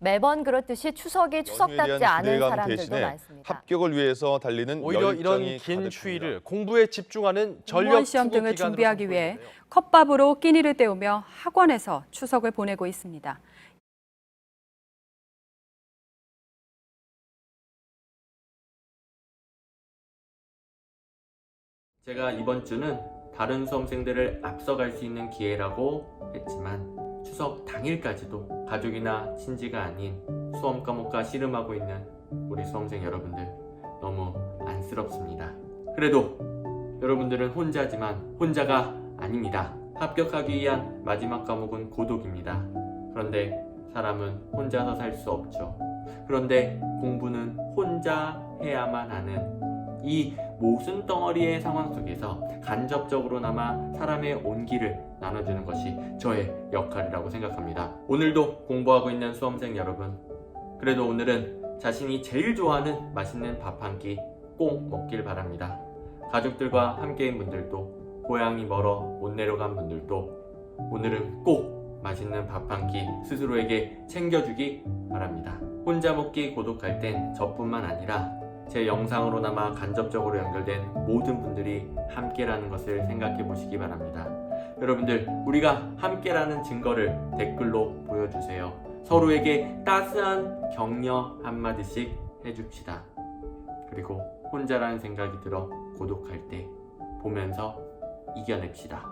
매번 그렇듯이 추석이 추석답지 않은 사람들도 대신에 많습니다. 합격을 위해서 달리는 오히려 이런 긴. 추위를 공부에 집중하는 전력 시험 등을 준비하기 위해 있는데요. 컵밥으로 끼니를 때우며 학원에서 추석을 보내고 있습니다. 제가 이번 주는 다른 수험생들을 앞서갈 수 있는 기회라고 했지만 추석 당일까지도 가족이나 친지가 아닌 수험 과목과 씨름하고 있는 우리 수험생 여러분들 너무 안쓰럽습니다. 그래도 여러분들은 혼자지만 혼자가 아닙니다. 합격하기 위한 마지막 과목은 고독입니다. 그런데 사람은 혼자서 살 수 없죠. 그런데 공부는 혼자 해야만 하는 이 모순 덩어리의 상황 속에서 간접적으로나마 사람의 온기를 나눠주는 것이 저의 역할이라고 생각합니다. 오늘도 공부하고 있는 수험생 여러분, 그래도 오늘은 자신이 제일 좋아하는 맛있는 밥 한 끼 꼭 먹길 바랍니다. 가족들과 함께인 분들도 고향이 멀어 못 내려간 분들도 오늘은 꼭 맛있는 밥 한 끼 스스로에게 챙겨주기 바랍니다. 혼자 먹기 고독할 땐 저뿐만 아니라 제 영상으로나마 간접적으로 연결된 모든 분들이 함께라는 것을 생각해 보시기 바랍니다. 여러분들, 우리가 함께라는 증거를 댓글로 보여주세요. 서로에게 따스한 격려 한마디씩 해줍시다. 그리고 혼자라는 생각이 들어 고독할 때 보면서 이겨냅시다.